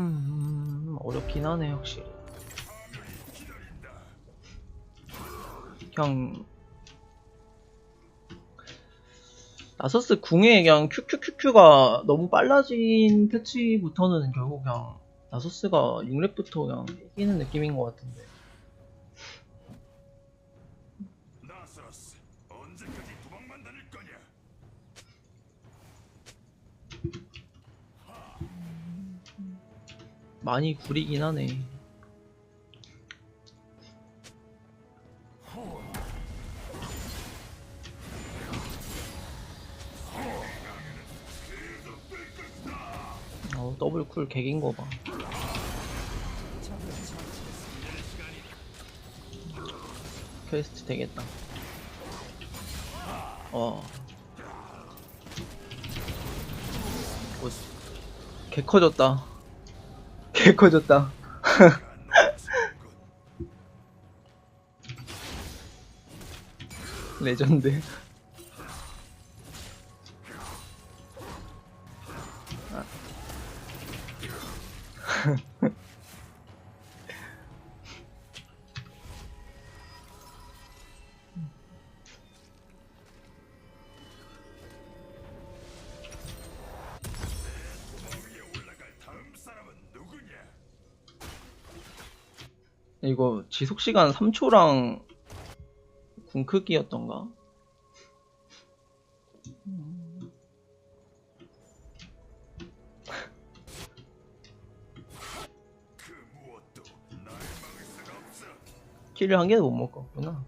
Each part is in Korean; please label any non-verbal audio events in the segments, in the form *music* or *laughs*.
음, 어렵긴 하네, 확실히. 그냥, 나서스 궁에 그냥 큐큐큐큐가 너무 빨라진 패치부터는 결국 그냥 나서스가 6렙부터 그냥 이기는 느낌인 것 같은데. 나서스 언제까지 도망만 다닐 거냐? 많이 구리긴 하네. 어, 더블 쿨 개긴 거 봐. 퀘스트 되겠다. 어. 오, 개 커졌다. 개 커졌다. *laughs* 레전드. 이거 지속 시간 3초랑 궁 크기였던가? *laughs* 킬을 한 개도 못 먹었구나.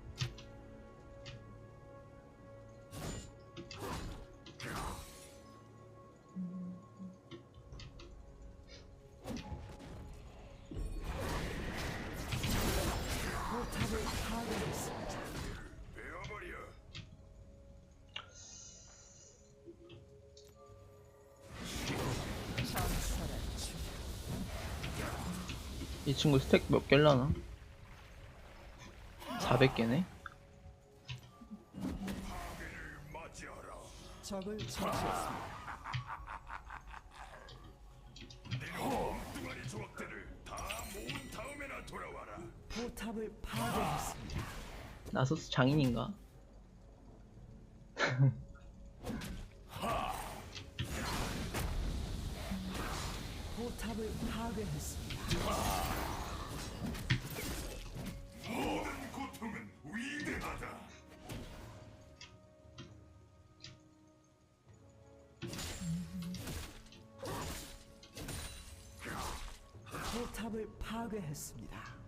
이 친구 스택 몇 개려나? 400개네? 맞이하라. 적을 처치했습니다. 내가 엉뚱한 조각들을 다 모은 다음에나 돌아와라. 포탑을 파괴했습니다. 나서스 장인인가? 포탑을 파괴했습니다. 모든 고통은 위대하다. 포탑을 파괴했습니다.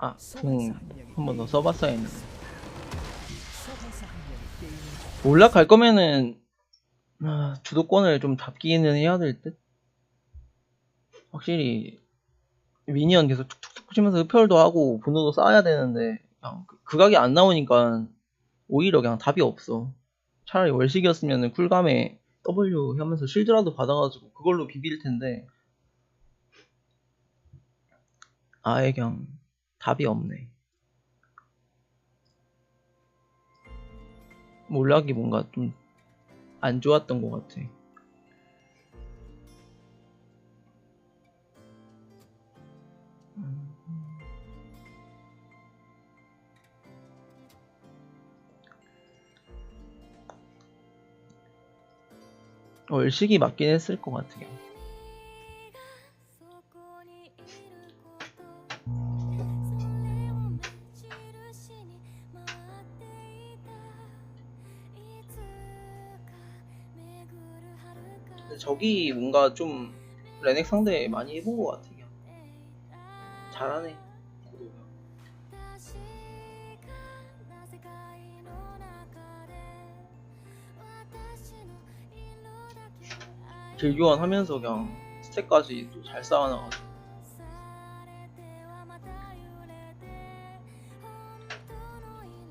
아, 궁 한 번 더 써봤어야 했는데. 올라갈 거면은, 아, 주도권을 좀 잡기는 해야 될 듯? 확실히, 미니언 계속 툭툭툭 치면서 흡혈도 하고, 분노도 쌓아야 되는데, 그냥 그- 극악이 안 나오니까, 오히려 그냥 답이 없어. 차라리 월식이었으면 쿨감에 W 하면서 실드라도 받아가지고, 그걸로 비빌 텐데, 아예 그냥, 답이 없네. 몰락이 뭔가 좀 안 좋았던 것 같아. 월식이 맞긴 했을 것 같아요. 저기 뭔가 좀 레넥 상대 많이 해본 것 같아요. 잘하네. 구도가. 길교환 하면서 그냥 스택까지 또 잘 쌓아놔가지고